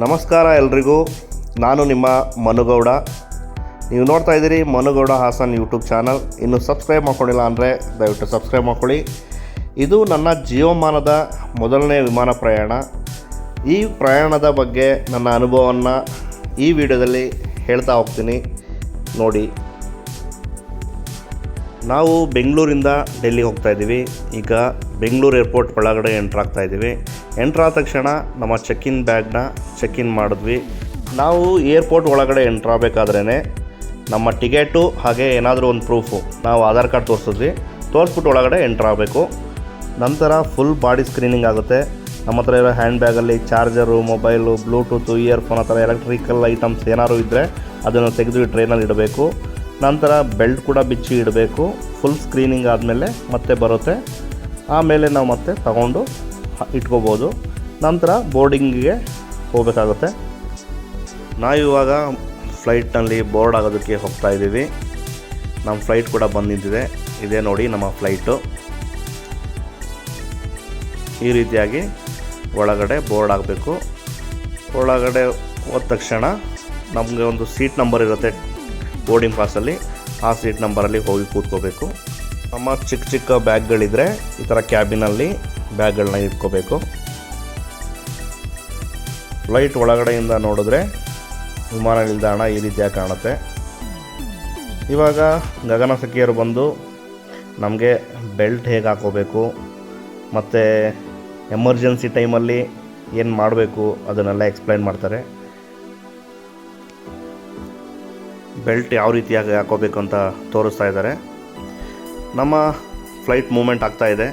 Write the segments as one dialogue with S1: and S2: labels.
S1: ನಮಸ್ಕಾರ ಎಲ್ರಿಗೂ. ನಾನು ನಿಮ್ಮ ಮನುಗೌಡ. ನೀವು ನೋಡ್ತಾ ಇದ್ದೀರಿ ಮನುಗೌಡ ಹಾಸನ್ ಯೂಟ್ಯೂಬ್ ಚಾನಲ್. ಇನ್ನು ಸಬ್ಸ್ಕ್ರೈಬ್ ಮಾಡ್ಕೊಂಡಿಲ್ಲ ಅಂದರೆ ದಯವಿಟ್ಟು ಸಬ್ಸ್ಕ್ರೈಬ್ ಮಾಡ್ಕೊಳ್ಳಿ. ಇದು ನನ್ನ ಜೀವಮಾನದ ಮೊದಲನೇ ವಿಮಾನ ಪ್ರಯಾಣ. ಈ ಪ್ರಯಾಣದ ಬಗ್ಗೆ ನನ್ನ ಅನುಭವವನ್ನು ಈ ವಿಡಿಯೋದಲ್ಲಿ ಹೇಳ್ತಾ ಹೋಗ್ತೀನಿ. ನೋಡಿ. ನಾವು ಬೆಂಗಳೂರಿಂದ ಡೆಲ್ಲಿಗೆ ಹೋಗ್ತಾ ಇದ್ದೀವಿ. ಈಗ ಬೆಂಗಳೂರು ಏರ್ಪೋರ್ಟ್ ಒಳಗಡೆ ಎಂಟ್ರ್ ಆಗ್ತಾ ಇದ್ದೀವಿ. ಎಂಟ್ರ್ ಆದ ತಕ್ಷಣ ನಮ್ಮ ಚೆಕ್ ಇನ್ ಬ್ಯಾಗ್ನ ಚೆಕ್ ಇನ್ ಮಾಡಿದ್ವಿ. ನಾವು ಏರ್ಪೋರ್ಟ್ ಒಳಗಡೆ ಎಂಟ್ರ್ ಆಗಬೇಕಾದ್ರೇ ನಮ್ಮ ಟಿಕೆಟು ಹಾಗೆ ಏನಾದರೂ ಒಂದು ಪ್ರೂಫು ನಾವು ಆಧಾರ್ ಕಾರ್ಡ್ ತೋರಿಸಿದ್ವಿ. ತೋರಿಸ್ಬಿಟ್ಟು ಒಳಗಡೆ ಎಂಟ್ರ್ ಆಗಬೇಕು. ನಂತರ ಫುಲ್ ಬಾಡಿ ಸ್ಕ್ರೀನಿಂಗ್ ಆಗುತ್ತೆ. ನಮ್ಮ ಹತ್ರ ಇರೋ ಹ್ಯಾಂಡ್ ಬ್ಯಾಗಲ್ಲಿ ಚಾರ್ಜರು ಮೊಬೈಲು ಬ್ಲೂಟೂತು ಇಯರ್ಫೋನ್ ಆ ಥರ ಎಲೆಕ್ಟ್ರಿಕಲ್ ಐಟಮ್ಸ್ ಏನಾದ್ರು ಇದ್ದರೆ ಅದನ್ನು ತೆಗೆದು ಟ್ರೈನಲ್ಲಿ ಇಡಬೇಕು. ನಂತರ ಬೆಲ್ಟ್ ಕೂಡ ಬಿಚ್ಚಿ ಇಡಬೇಕು. ಫುಲ್ ಸ್ಕ್ರೀನಿಂಗ್ ಆದಮೇಲೆ ಮತ್ತೆ ಬರುತ್ತೆ. ಆಮೇಲೆ ನಾವು ಮತ್ತೆ ತಗೊಂಡು ಇಟ್ಕೋಬೋದು. ನಂತರ ಬೋರ್ಡಿಂಗಿಗೆ ಹೋಗಬೇಕಾಗುತ್ತೆ. ನಾವು ಇವಾಗ ಫ್ಲೈಟ್ನಲ್ಲಿ ಬೋರ್ಡ್ ಆಗೋದಕ್ಕೆ ಹೋಗ್ತಾ ಇದ್ದೀವಿ. ನಮ್ಮ ಫ್ಲೈಟ್ ಕೂಡ ಬಂದಿದ್ದಿದೆ. ಇದೇ ನೋಡಿ ನಮ್ಮ ಫ್ಲೈಟು. ಈ ರೀತಿಯಾಗಿ ಒಳಗಡೆ ಬೋರ್ಡ್ ಆಗಬೇಕು ಒಳಗಡೆ ಹೋದ ತಕ್ಷಣ ನಮಗೆ ಒಂದು ಸೀಟ್ ನಂಬರ್ ಇರುತ್ತೆ. ಬೋರ್ಡಿಂಗ್ ಪಾಸಲ್ಲಿ ಆ ಸೀಟ್ ನಂಬರಲ್ಲಿ ಹೋಗಿ ಕೂತ್ಕೋಬೇಕು. ನಮ್ಮ ಚಿಕ್ಕ ಚಿಕ್ಕ ಬ್ಯಾಗ್ಗಳಿದ್ರೆ ಈ ಥರ ಕ್ಯಾಬಿನಲ್ಲಿ ಬ್ಯಾಗ್ಗಳನ್ನ ಇಟ್ಕೋಬೇಕು. ಫ್ಲೈಟ್ ಒಳಗಡೆಯಿಂದ ನೋಡಿದ್ರೆ ವಿಮಾನ ನಿಲ್ದಾಣ ಈ ರೀತಿಯಾಗಿ ಕಾಣುತ್ತೆ. ಇವಾಗ ಗಗನ ಸಖಿಯರು ಬಂದು ನಮಗೆ ಬೆಲ್ಟ್ ಹೇಗೆ ಹಾಕೋಬೇಕು ಮತ್ತು ಎಮರ್ಜೆನ್ಸಿ ಟೈಮಲ್ಲಿ ಏನು ಮಾಡಬೇಕು, ಅದನ್ನೆಲ್ಲ ಎಕ್ಸ್ಪ್ಲೈನ್ ಮಾಡ್ತಾರೆ. ಬೆಲ್ಟ್ ಯಾವ ರೀತಿಯಾಗಿ ಹಾಕೋಬೇಕು ಅಂತ ತೋರಿಸ್ತಾ ಇದ್ದಾರೆ. ನಮ್ಮ ಫ್ಲೈಟ್ ಮೂಮೆಂಟ್ ಆಗ್ತಾ ಇದೆ.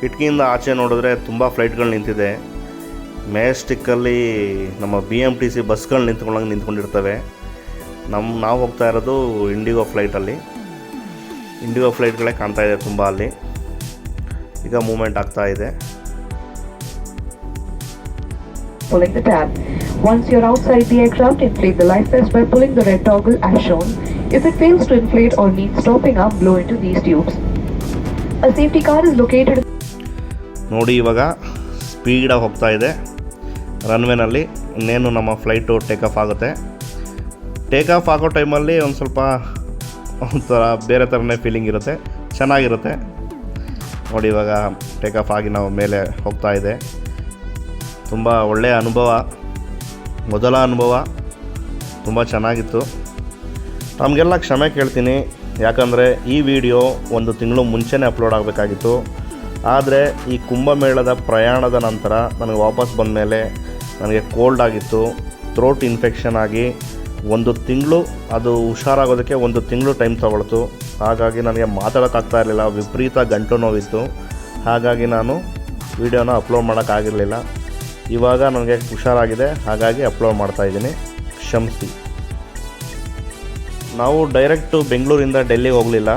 S1: ಕಿಟಕಿಯಿಂದ ಆಚೆ ನೋಡಿದ್ರೆ ತುಂಬ ಫ್ಲೈಟ್ಗಳು ನಿಂತಿದೆ. ಮೆಜೆಸ್ಟಿಕ್ಕಲ್ಲಿ ನಮ್ಮ ಬಿ ಎಂ ಟಿ ಸಿ ಬಸ್ಗಳು ನಿಂತ್ಕೊಂಡಂಗೆ ನಿಂತ್ಕೊಂಡಿರ್ತವೆ. ನಮ್ಮ ನಾವು ಹೋಗ್ತಾ ಇರೋದು ಇಂಡಿಗೋ ಫ್ಲೈಟಲ್ಲಿ. ಇಂಡಿಗೋ ಫ್ಲೈಟ್ಗಳೇ ಕಾಣ್ತಾ ಇದೆ ತುಂಬ ಅಲ್ಲಿ. ಈಗ ಮೂಮೆಂಟ್ ಆಗ್ತಾ ಇದೆ.
S2: Once you're outside the aircraft, inflate the life vest by pulling the red toggle as shown. If it fails to inflate or needs stopping up, blow into these tubes. A safety car is located
S1: ನೋಡಿ ಇವಾಗ ಸ್ಪೀಡಾಗಿ ಹೋಗ್ತಾ ಇದೆ ರನ್ವೇನಲ್ಲಿ ಇನ್ನೇನು ನಮ್ಮ flight take off ಆಗುತ್ತೆ take off ಆಗೋ ಟೈಮಲ್ಲಿ ಒಂದು ಸ್ವಲ್ಪ ಒಂಥರ ಬೇರೆ ಥರನೇ ಫೀಲಿಂಗ್ ಇರುತ್ತೆ ಚೆನ್ನಾಗಿರುತ್ತೆ ನೋಡಿ ಇವಾಗ ಟೇಕ್ ಆಫ್ ಆಗಿ ನಾವು ಮೇಲೆ ಹೋಗ್ತಾ ಇದೆ ತುಂಬ ಒಳ್ಳೆಯ ಅನುಭವ ಮೊದಲ ಅನುಭವ ತುಂಬ ಚೆನ್ನಾಗಿತ್ತು. ನಮಗೆಲ್ಲ ಕ್ಷಮೆ ಕೇಳ್ತೀನಿ. ಯಾಕಂದರೆ ಈ ವಿಡಿಯೋ ಒಂದು ತಿಂಗಳು ಮುಂಚೆನೇ ಅಪ್ಲೋಡ್ ಆಗಬೇಕಾಗಿತ್ತು. ಆದರೆ ಈ ಕುಂಭಮೇಳದ ಪ್ರಯಾಣದ ನಂತರ ನನಗೆ ವಾಪಸ್ ಬಂದ ಮೇಲೆ ನನಗೆ ಕೋಲ್ಡ್ ಆಗಿತ್ತು. ಥ್ರೋಟ್ ಇನ್ಫೆಕ್ಷನ್ ಆಗಿ ಒಂದು ತಿಂಗಳು ಅದು ಹುಷಾರಾಗೋದಕ್ಕೆ ಒಂದು ತಿಂಗಳು ಟೈಮ್ ತೊಗೊಳ್ತು. ಹಾಗಾಗಿ ನನಗೆ ಮಾತಾಡೋಕ್ಕಾಗ್ತಾ ಇರಲಿಲ್ಲ, ವಿಪರೀತ ಗಂಟು ನೋವಿತ್ತು. ಹಾಗಾಗಿ ನಾನು ವಿಡಿಯೋನ ಅಪ್ಲೋಡ್ ಮಾಡೋಕ್ಕಾಗಿರಲಿಲ್ಲ. ಇವಾಗ ನನಗೆ ಹುಷಾರಾಗಿದೆ, ಹಾಗಾಗಿ ಅಪ್ಲೋಡ್ ಮಾಡ್ತಾಯಿದ್ದೀನಿ ಕ್ಷಮಿಸಿ. ನಾವು ಡೈರೆಕ್ಟು ಬೆಂಗಳೂರಿಂದ ಡೆಲ್ಲಿಗೆ ಹೋಗಲಿಲ್ಲ.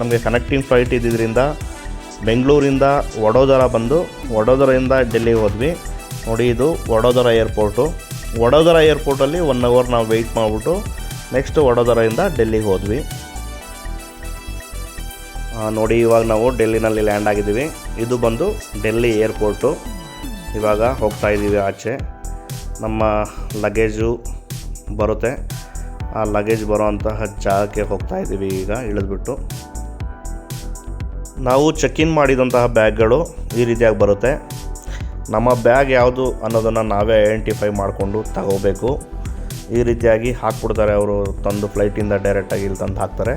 S1: ನಮಗೆ ಕನೆಕ್ಟಿಂಗ್ ಫ್ಲೈಟ್ ಇದ್ದಿದ್ದರಿಂದ ಬೆಂಗಳೂರಿಂದ ವಡೋದರ ಬಂದು ವಡೋದರಿಂದ ಡೆಲ್ಲಿಗೆ ಹೋದ್ವಿ. ನೋಡಿ, ಇದು ವಡೋದರ ಏರ್ಪೋರ್ಟು ವಡೋದರ ಏರ್ಪೋರ್ಟಲ್ಲಿ ಒನ್ ಅವರ್ ನಾವು ವೆಯ್ಟ್ ಮಾಡಿಬಿಟ್ಟು ನೆಕ್ಸ್ಟ್ ವಡೋದರಿಂದ ಡೆಲ್ಲಿಗೆ ಹೋದ್ವಿ. ನೋಡಿ, ಇವಾಗ ನಾವು ಡೆಲ್ಲಿನಲ್ಲಿ ಲ್ಯಾಂಡ್ ಆಗಿದ್ದೀವಿ. ಇದು ಬಂದು ಡೆಲ್ಲಿ ಏರ್ಪೋರ್ಟು ಇವಾಗ ಹೋಗ್ತಾ ಇದ್ದೀವಿ ಆಚೆ. ನಮ್ಮ ಲಗೇಜು ಬರುತ್ತೆ. ಆ ಲಗೇಜ್ ಬರೋವಂತಹ ಜಾಗಕ್ಕೆ ಹೋಗ್ತಾ ಇದ್ದೀವಿ ಈಗ, ಇಳಿದ್ಬಿಟ್ಟು. ನಾವು ಚೆಕ್ ಇನ್ ಮಾಡಿದಂತಹ ಬ್ಯಾಗ್ಗಳು ಈ ರೀತಿಯಾಗಿ ಬರುತ್ತೆ. ನಮ್ಮ ಬ್ಯಾಗ್ ಯಾವುದು ಅನ್ನೋದನ್ನು ನಾವೇ ಐಡೆಂಟಿಫೈ ಮಾಡಿಕೊಂಡು ತಗೋಬೇಕು. ಈ ರೀತಿಯಾಗಿ ಹಾಕ್ಬಿಡ್ತಾರೆ ಅವರು, ತಂದು ಫ್ಲೈಟಿಂದ ಡೈರೆಕ್ಟಾಗಿ ಇಲ್ಲಿ ತಂದು ಹಾಕ್ತಾರೆ.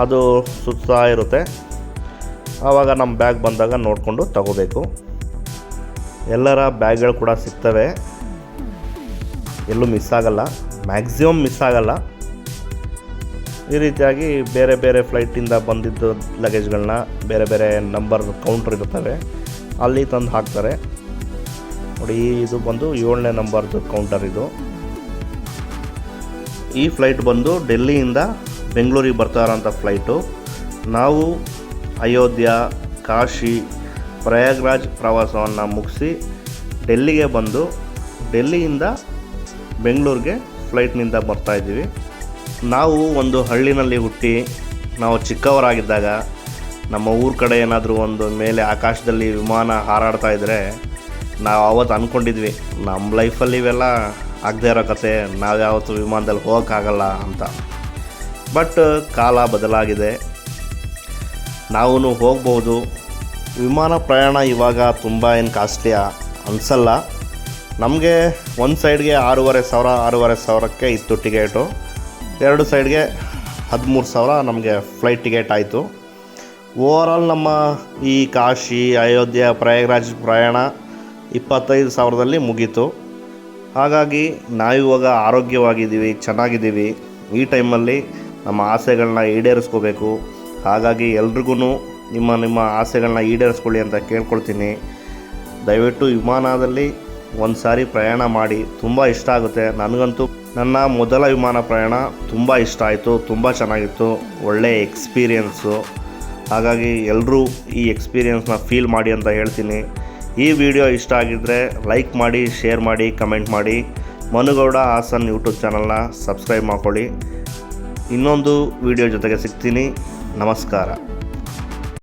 S1: ಅದು ಸುತ್ತಾ ಇರುತ್ತೆ. ಆವಾಗ ನಮ್ಮ ಬ್ಯಾಗ್ ಬಂದಾಗ ನೋಡಿಕೊಂಡು ತಗೋಬೇಕು. ಎಲ್ಲರ ಬ್ಯಾಗ್ಗಳು ಕೂಡ ಸಿಗ್ತವೆ. ಎಲ್ಲೂ ಮಿಸ್ ಆಗಲ್ಲ. ಮ್ಯಾಕ್ಸಿಮಮ್ ಮಿಸ್ ಆಗಲ್ಲ. ಈ ರೀತಿಯಾಗಿ ಬೇರೆ ಬೇರೆ ಫ್ಲೈಟಿಂದ ಬಂದಿದ್ದ ಲಗೇಜ್ಗಳನ್ನ ಬೇರೆ ಬೇರೆ ನಂಬರ್ ಕೌಂಟ್ರ್ ಇರ್ತವೆ ಅಲ್ಲಿ ತಂದು ಹಾಕ್ತಾರೆ. ನೋಡಿ, ಇದು ಬಂದು ಏಳನೇ ನಂಬರ್ದು ಕೌಂಟರ್ ಇದು. ಈ ಫ್ಲೈಟ್ ಬಂದು ಡೆಲ್ಲಿಯಿಂದ ಬೆಂಗಳೂರಿಗೆ ಬರ್ತಾ ಇರೋಂಥ ಫ್ಲೈಟು ನಾವು ಅಯೋಧ್ಯ, ಕಾಶಿ ಪ್ರಯಾಗ್ರಾಜ್ ಪ್ರವಾಸವನ್ನು ಮುಗಿಸಿ ಡೆಲ್ಲಿಗೆ ಬಂದು ಡೆಲ್ಲಿಯಿಂದ ಬೆಂಗಳೂರಿಗೆ ಫ್ಲೈಟ್ನಿಂದ ಬರ್ತಾ ಇದ್ದೀವಿ. ನಾವು ಒಂದು ಹಳ್ಳಿನಲ್ಲಿ ಹುಟ್ಟಿ ನಾವು ಚಿಕ್ಕವರಾಗಿದ್ದಾಗ ನಮ್ಮ ಊರ ಕಡೆ ಏನಾದರೂ ಒಂದು ಮೇಲೆ ಆಕಾಶದಲ್ಲಿ ವಿಮಾನ ಹಾರಾಡ್ತಾ ಇದ್ದರೆ ನಾವು ಅವತ್ತು ಅಂದ್ಕೊಂಡಿದ್ವಿ ನಮ್ಮ ಲೈಫಲ್ಲಿ ಇವೆಲ್ಲ ಆಗದೆ ಇರೋ ಕತೆ, ನಾವು ಯಾವತ್ತೂ ವಿಮಾನದಲ್ಲಿ ಹೋಗೋಕ್ಕಾಗಲ್ಲ ಅಂತ. ಬಟ್ ಕಾಲ ಬದಲಾಗಿದೆ. ನಾವು ಹೋಗ್ಬೋದು ವಿಮಾನ ಪ್ರಯಾಣ ಇವಾಗ ತುಂಬ ಏನು ಕಾಸ್ಟ್ಲಿ ಅನಿಸಲ್ಲ. ನಮಗೆ ಒಂದು ಸೈಡ್ಗೆ ಆರೂವರೆ ಸಾವಿರ, ಆರೂವರೆ ಸಾವಿರಕ್ಕೆ ಇತ್ತು ಟಿಕೆಟು. ಎರಡು ಸೈಡ್ಗೆ ಹದಿಮೂರು ಸಾವಿರ ನಮಗೆ ಫ್ಲೈಟ್ ಟಿಕೆಟ್ ಆಯಿತು. ಓವರಾಲ್ ನಮ್ಮ ಈ ಕಾಶಿ, ಅಯೋಧ್ಯೆ, ಪ್ರಯಾಗ್ರಾಜ್ ಪ್ರಯಾಣ ಇಪ್ಪತ್ತೈದು ಸಾವಿರದಲ್ಲಿ ಮುಗೀತು. ಹಾಗಾಗಿ ನಾವಿವಾಗ ಆರೋಗ್ಯವಾಗಿದ್ದೀವಿ, ಚೆನ್ನಾಗಿದ್ದೀವಿ. ಈ ಟೈಮಲ್ಲಿ ನಮ್ಮ ಆಸೆಗಳನ್ನ ಈಡೇರಿಸ್ಕೋಬೇಕು. ಹಾಗಾಗಿ ಎಲ್ರಿಗೂ ನಿಮ್ಮ ನಿಮ್ಮ ಆಸೆಗಳನ್ನ ಈಡೇರಿಸ್ಕೊಳ್ಳಿ ಅಂತ ಕೇಳ್ಕೊಳ್ತೀನಿ. ದಯವಿಟ್ಟು ವಿಮಾನದಲ್ಲಿ ಒಂದು ಸಾರಿ ಪ್ರಯಾಣ ಮಾಡಿ, ತುಂಬ ಇಷ್ಟ ಆಗುತ್ತೆ. ನನಗಂತೂ ನನ್ನ ಮೊದಲ ವಿಮಾನ ಪ್ರಯಾಣ ತುಂಬ ಇಷ್ಟ ಆಯಿತು, ತುಂಬ ಚೆನ್ನಾಗಿತ್ತು ಒಳ್ಳೆಯ ಎಕ್ಸ್ಪೀರಿಯೆನ್ಸು. ಹಾಗಾಗಿ ಎಲ್ಲರೂ ಈ ಎಕ್ಸ್ಪೀರಿಯೆನ್ಸ್ನ ಫೀಲ್ ಮಾಡಿ ಅಂತ ಹೇಳ್ತೀನಿ. ಈ ವಿಡಿಯೋ ಇಷ್ಟ ಆಗಿದ್ದರೆ ಲೈಕ್ ಮಾಡಿ, ಶೇರ್ ಮಾಡಿ, ಕಮೆಂಟ್ ಮಾಡಿ. ಮನುಗೌಡ ಹಾಸನ್ ಯೂಟ್ಯೂಬ್ ಚಾನಲ್ನ ಸಬ್ಸ್ಕ್ರೈಬ್ ಮಾಡ್ಕೊಳ್ಳಿ. ಇನ್ನೊಂದು ವಿಡಿಯೋ ಜೊತೆಗೆ ಸಿಗ್ತೀನಿ. ನಮಸ್ಕಾರ.